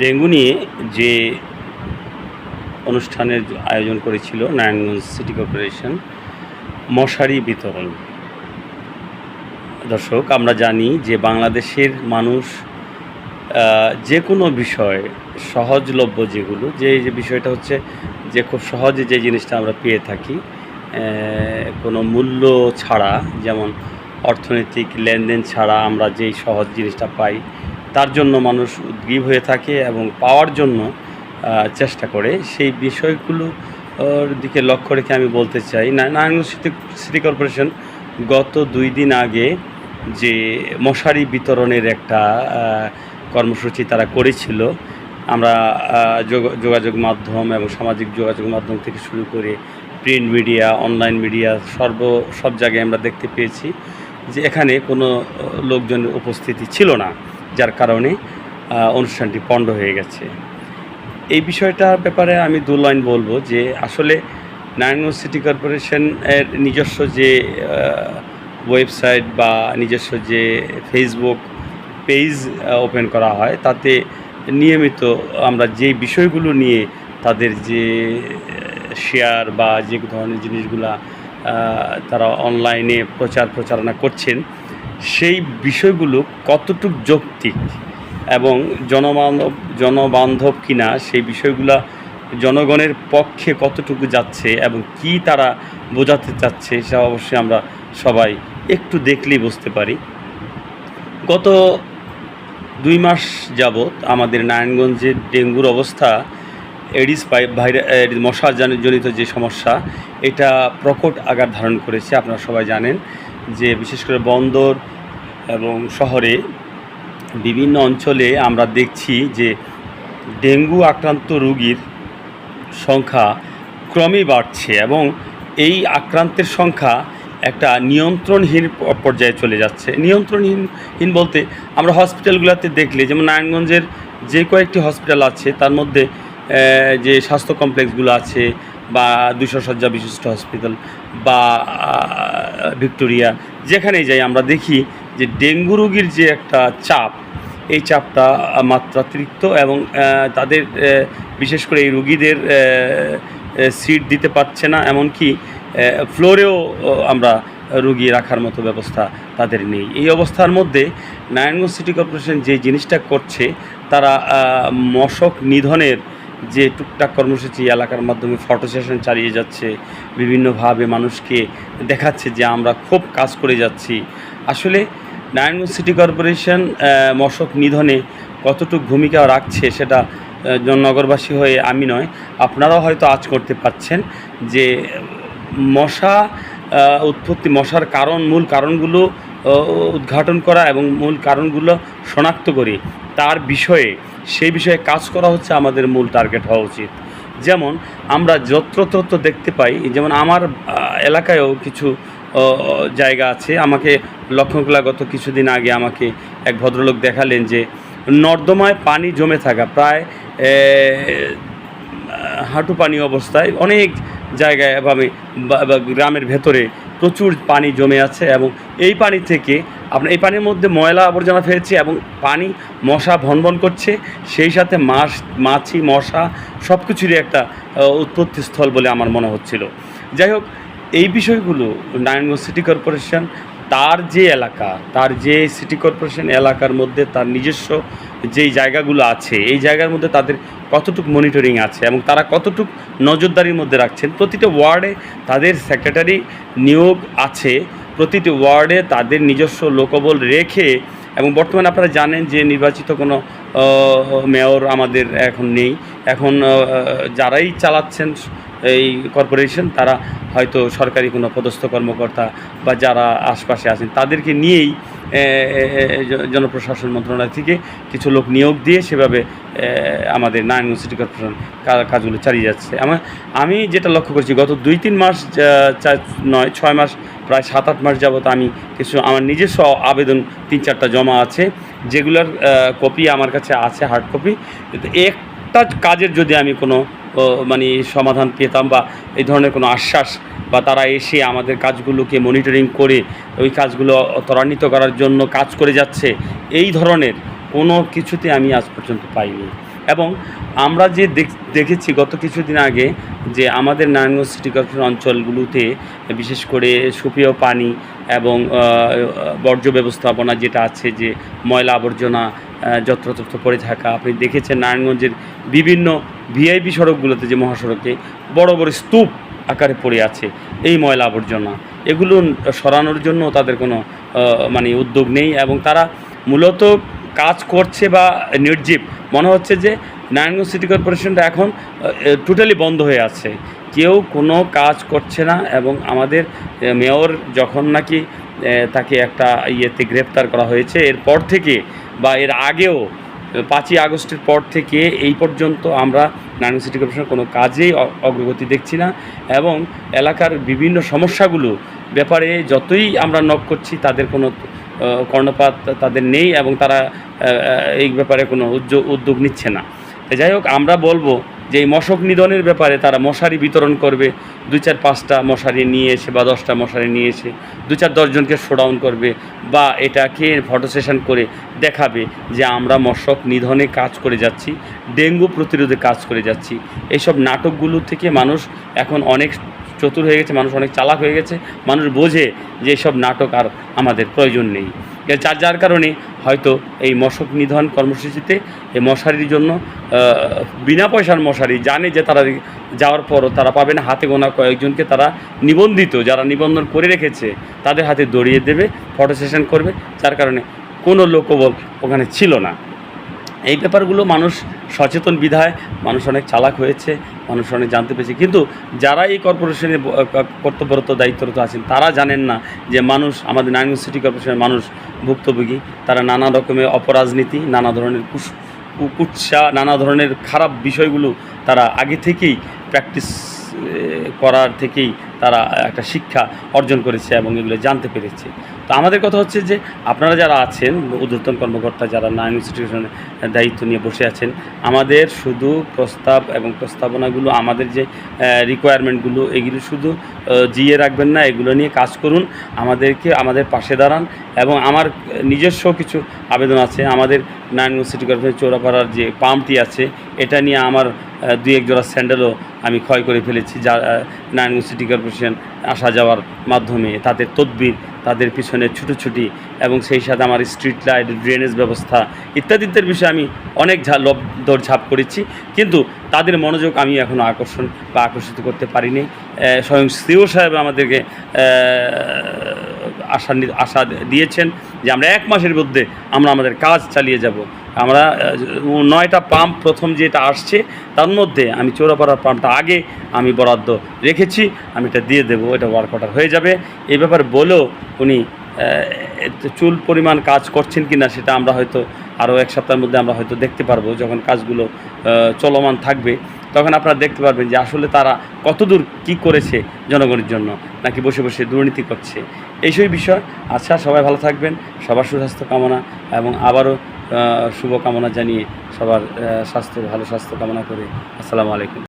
Dengue নিয়ে যে অনুষ্ঠানের আয়োজন করেছিল নারায়ণগঞ্জ সিটি কর্পোরেশন, মশারি বিতরণ। দর্শক, আমরা জানি যে বাংলাদেশের মানুষ যে কোনো বিষয়, সহজলভ্য যেগুলো, যে যে বিষয়টা হচ্ছে যে খুব সহজে যে জিনিসটা আমরা পেয়ে থাকি কোনো মূল্য ছাড়া, যেমন অর্থনৈতিক লেনদেন ছাড়া আমরা যেই সহজ জিনিসটা পাই তার জন্য মানুষ উদ্গ্রীব হয়ে থাকে এবং পাওয়ার জন্য চেষ্টা করে। সেই বিষয়গুলো ওর দিকে লক্ষ্য রেখে আমি বলতে চাই নারায়ণগঞ্জ সিটি সিটি কর্পোরেশন গত দুই দিন আগে যে মশারি বিতরণের একটা কর্মসূচি তারা করেছিল, আমরা যোগ- যোগাযোগ মাধ্যম এবং সামাজিক যোগাযোগ মাধ্যম থেকে শুরু করে প্রিন্ট মিডিয়া, অনলাইন মিডিয়া, সর্ব, সব জায়গায় আমরা দেখতে পেয়েছি যে এখানে কোনো লোকজনের উপস্থিতি ছিল না। যার কারণে অনুষ্ঠানটি পণ্ড হয়ে গেছে। এই বিষয়টার ব্যাপারে আমি দু লাইন বলব যে, আসলে নারায়ণগঞ্জ সিটি কর্পোরেশন এর নিজস্ব যে ওয়েবসাইট বা নিজস্ব যে ফেসবুক পেজ ওপেন করা হয়, তাতে নিয়মিত আমরা যে বিষয়গুলো নিয়ে তাদের যে শেয়ার বা যে ধরনের জিনিসগুলা তারা অনলাইনে প্রচার প্রচারণা করছেন সেই বিষয়গুলো কতটুক যৌক্তিক এবং জনবান্ধব জনবান্ধব কিনা সেই বিষয়গুলা জনগণের পক্ষে কতটুকু যাচ্ছে এবং কি তারা বোঝাতে চাচ্ছে সেটা অবশ্যই আমরা সবাই একটু দেখলেই বুঝতে পারি। গত দুই মাস যাবৎ আমাদের নারায়ণগঞ্জে ডেঙ্গুর অবস্থা, এডিস মশা জনিত যে সমস্যা, এটা প্রকট আকার ধারণ করেছে, আপনারা সবাই জানেন। যে বিশেষ করে বন্দর এবং শহরে বিভিন্ন অঞ্চলে আমরা দেখছি যে ডেঙ্গু আক্রান্ত রোগীর সংখ্যা ক্রমেই বাড়ছে এবং এই আক্রান্তের সংখ্যা একটা নিয়ন্ত্রণহীন পর্যায়ে চলে যাচ্ছে। নিয়ন্ত্রণহীন হীন বলতে আমরা হসপিটালগুলোতে দেখলে, যেমন নারায়ণগঞ্জের যে কয়েকটি হসপিটাল আছে, তার মধ্যে যে স্বাস্থ্য কমপ্লেক্সগুলো আছে বা দুশো শয্যা বিশিষ্ট হসপিটাল বা ভিক্টোরিয়া, যেখানেই যাই আমরা দেখি যে ডেঙ্গু রোগীর যে একটা চাপ, এই চাপটা মাত্রাতিরিক্ত এবং তাদের বিশেষ করে এই রুগীদের সিট দিতে পারছে না, এমনকি ফ্লোরেও আমরা রুগী রাখার মতো ব্যবস্থা তাদের নেই। এই অবস্থার মধ্যে নারায়ণগঞ্জ সিটি কর্পোরেশন যে জিনিসটা করছে, তারা মশক নিধনের যে টুকটাক কর্মসূচি এলাকার মাধ্যমে ফটো সেশন চালিয়ে যাচ্ছে, বিভিন্নভাবে মানুষকে দেখাচ্ছে যে আমরা খুব কাজ করে যাচ্ছি। আসলে নারায়ণগঞ্জ সিটি কর্পোরেশন মশক নিধনে কতটুকু ভূমিকা রাখছে সেটা নগরবাসী হয়ে আমি নয়, আপনারাও হয়তো আজ করতে পারছেন যে মশা উৎপত্তি, মশার কারণ, মূল কারণগুলো উদ্ঘাটন করা এবং মূল কারণগুলো শনাক্ত করি। তার বিষয়ে, সেই বিষয়ে কাজ করা হচ্ছে আমাদের মূল টার্গেট হওয়া উচিত। যেমন, আমরা যত্রতত্র দেখতে পাই, যেমন আমার এলাকায়ও কিছু জায়গা আছে। আমাকে লক্ষণগুলা গত কিছুদিন আগে আমাকে এক ভদ্রলোক দেখালেন যে, নর্দমায় পানি জমে থাকা, প্রায় হাঁটু পানি অবস্থায় অনেক জায়গায় এভাবে গ্রামের ভেতরে প্রচুর পানি জমে আছে এবং এই পানি থেকে আপনার এই পানির মধ্যে ময়লা আবর্জনা ফেলছে এবং পানি মশা ভনভন করছে। সেই সাথে মাছ মাছি মশা সব কিছুরই একটা আহ, উৎপত্তিস্থল বলে আমার মনে হচ্ছিল। যাই হোক এই বিষয়গুলো নারায়ণগঞ্জ সিটি কর্পোরেশন তার যে এলাকা তার যে সিটি কর্পোরেশন এলাকার মধ্যে তার নিজস্ব যেই জায়গাগুলো আছে এই জায়গার মধ্যে তাদের কতটুকু মনিটরিং আছে এবং তারা কতটুকু নজরদারির মধ্যে রাখছেন প্রতিটা ওয়ার্ডে তাদের সেক্রেটারি নিয়োগ আছে। প্রতিটি ওয়ার্ডে তাদের নিজস্ব লোকবল রেখে এবং বর্তমানে আপনারা জানেন যে নির্বাচিত কোনো মেয়র আমাদের এখন নেই। এখন যারাই চালাচ্ছেন এই কর্পোরেশন, তারা হয়তো সরকারি কোনো পদস্থ কর্মকর্তা বা যারা আশপাশে আছেন, তাদেরকে নিয়েই জনপ্রশাসন মন্ত্রণালয় থেকে কিছু লোক নিয়োগ দিয়ে সেভাবে আমাদের নারায়ণগঞ্জ সিটি কর্পোরেশন কাজগুলো চালিয়ে যাচ্ছে। আমার, আমি যেটা লক্ষ্য করছি, গত দুই তিন মাস নয়, ছয় মাস, প্রায় সাত আট মাস যাবত আমি কিছু, আমার নিজস্ব আবেদন তিন চারটা জমা আছে, যেগুলোর কপি আমার কাছে আছে হার্ড কপি কিন্তু একটা কাজের যদি আমি কোনো মানে সমাধান পেতাম বা এই ধরনের কোনো আশ্বাস বা তারা এসে আমাদের কাজগুলোকে মনিটরিং করে ওই কাজগুলো ত্বরান্বিত করার জন্য কাজ করে যাচ্ছে, এই ধরনের কোনো কিছুতে আমি আজ পর্যন্ত পাইনি। এবং আমরা যে দেখ- দেখেছি গত কিছুদিন আগে যে আমাদের নারায়ণগঞ্জ সিটি কর্পোরেশন অঞ্চলগুলোতে বিশেষ করে সুপেয় পানি এবং বর্জ্য ব্যবস্থাপনা যেটা আছে যে ময়লা আবর্জনা যত্রতত্র পড়ে থাকা, আপনি দেখেছেন নারায়ণগঞ্জের বিভিন্ন ভিআইপি সড়কগুলোতে যে মহাসড়কে বড় বড় স্তূপ আকারে পড়ে আছে, এই ময়লা আবর্জনা, এগুলো সরানোর জন্য তাদের কোনো মানে উদ্যোগ নেই এবং তারা মূলত কাজ করছে বা নির্জীব। মনে হচ্ছে যে নারায়ণগঞ্জ সিটি কর্পোরেশনটা এখন টোটালি বন্ধ হয়ে আছে। কেউ কোনো কাজ করছে না এবং আমাদের মেয়র যখন নাকি তাকে একটা ইয়েতে গ্রেপ্তার করা হয়েছে, এরপর থেকে বা এর আগেও পাঁচই আগস্টের পর থেকে এই পর্যন্ত আমরা নারায়ণ সিটি কর্পোরেশনের কোনো কাজেই অগ্রগতি দেখছি না এবং এলাকার বিভিন্ন সমস্যাগুলো ব্যাপারে যতই আমরা নক করছি, তাদের কোনো কর্ণপাত তাদের নেই এবং তারা এই ব্যাপারে কোনো উদ্যোগ উদ্যোগ নিচ্ছে না। যাই হোক, আমরা বলব যে এই মশক নিধনের ব্যাপারে তারা মশারি বিতরণ করবে, দুই চার পাঁচটা মশারি নিয়ে এসে বা দশটা মশারি নিয়ে এসে দু চার দশজনকে শোডাউন করবে বা এটাকে ফটো সেশন করে দেখাবে যে আমরা মশক নিধনে কাজ করে যাচ্ছি, ডেঙ্গু প্রতিরোধে কাজ করে যাচ্ছি। এইসব নাটকগুলো থেকে মানুষ এখন অনেক চতুর হয়ে গেছে, মানুষ অনেক চালাক হয়ে গেছে, মানুষ বোঝে যে এইসব নাটক আর আমাদের প্রয়োজন নেই। যার যার কারণে হয়তো এই মশক নিধন কর্মসূচিতে এই মশারির জন্য বিনা পয়সার মশারি জানে যে তারা যাওয়ার পরও তারা পাবে না। হাতে গোনা কয়েকজনকে তারা নিবন্ধিত, যারা নিবন্ধন করে রেখেছে, তাদের হাতে দড়িয়ে দেবে, ফটো সেশন করবে। যার কারণে কোনো লোকবল ওখানে ছিল না। এই ব্যাপারগুলো মানুষ সচেতন বিধায়, মানুষ অনেক চালাক হয়েছে, মানুষ অনেক জানতে পেরেছে। কিন্তু যারা এই কর্পোরেশনে কর্তব্যরত, দায়িত্বরত আছেন, তারা জানেন না যে মানুষ, আমাদের নারায়ণগঞ্জ সিটি কর্পোরেশনের মানুষ ভুক্তভোগী। তারা নানা রকমের অপরাজনীতি, নানা ধরনের কুস কু- কুৎসা, নানা ধরনের খারাপ বিষয়গুলো তারা আগে থেকেই প্র্যাকটিস করার থেকেই তারা একটা শিক্ষা অর্জন করেছে এবং এগুলো জানতে পেরেছে। তো আমাদের কথা হচ্ছে যে, আপনারা যারা আছেন, ঊর্ধ্বতন কর্মকর্তা যারা নাইন ইনস্টিটিউশনের দায়িত্ব নিয়ে বসে আছেন, আমাদের শুধু প্রস্তাব এবং প্রস্তাবনাগুলো, আমাদের যে রিকোয়ারমেন্টগুলো এগুলো শুধু জিয়ে রাখবেন না, এগুলো নিয়ে কাজ করুন। আমাদেরকে, আমাদের পাশে দাঁড়ান এবং আমার নিজস্ব কিছু আবেদন আছে। আমাদের নারায়ণগঞ্জ সিটি কর্পোরেশন চৌরাপাড়ার যে পাম্পটি আছে, এটা নিয়ে আমার দুই এক জোড়া স্যান্ডেলও আমি ক্ষয় করে ফেলেছি যা নারায়ণগঞ্জ সিটি কর্পোরেশন আসা যাওয়ার মাধ্যমে। তাদের তদবির, তাদের পিছনে ছুটোছুটি এবং সেই সাথে আমার স্ট্রিট লাইট, ড্রেনেজ ব্যবস্থা ইত্যাদি ইত্যাদির বিষয়ে আমি অনেক লব দৌড় ঝাঁপ করেছি। কিন্তু তাদের মনোযোগ আমি এখনও আকর্ষণ বা আকর্ষিত করতে পারিনি। স্বয়ং সিও সাহেব আমাদেরকে আশা আশা দিয়েছেন যে আমরা এক মাসের মধ্যে আমরা আমাদের কাজ চালিয়ে যাব। আমরা নয়টা পাম্প প্রথম যেটা আসছে, তার মধ্যে আমি চৌরাপাড়ার পাম্পটা আগে আমি বরাদ্দ রেখেছি, আমি এটা দিয়ে দেবো, এটা ওয়ার্ক অর্ডার হয়ে যাবে। এই ব্যাপারে বলেও উনি চুল পরিমাণ কাজ করছেন কি না সেটা আমরা হয়তো আরও এক সপ্তাহের মধ্যে আমরা হয়তো দেখতে পারব, যখন কাজগুলো চলমান থাকবে। তখন আপনারা দেখতে পারবেন যে আসলে তারা কতদূর কি করেছে জনগণের জন্য, নাকি বসে বসে দুর্নীতি করছে। এইসব বিষয়। আচ্ছা সবাই ভালো থাকবেন, সবার সুস্বাস্থ্য কামনা এবং আবারও শুভ শুভকামনা জানিয়ে সবার স্বাস্থ্য, ভালো স্বাস্থ্য কামনা করে। আসসালামু আলাইকুম।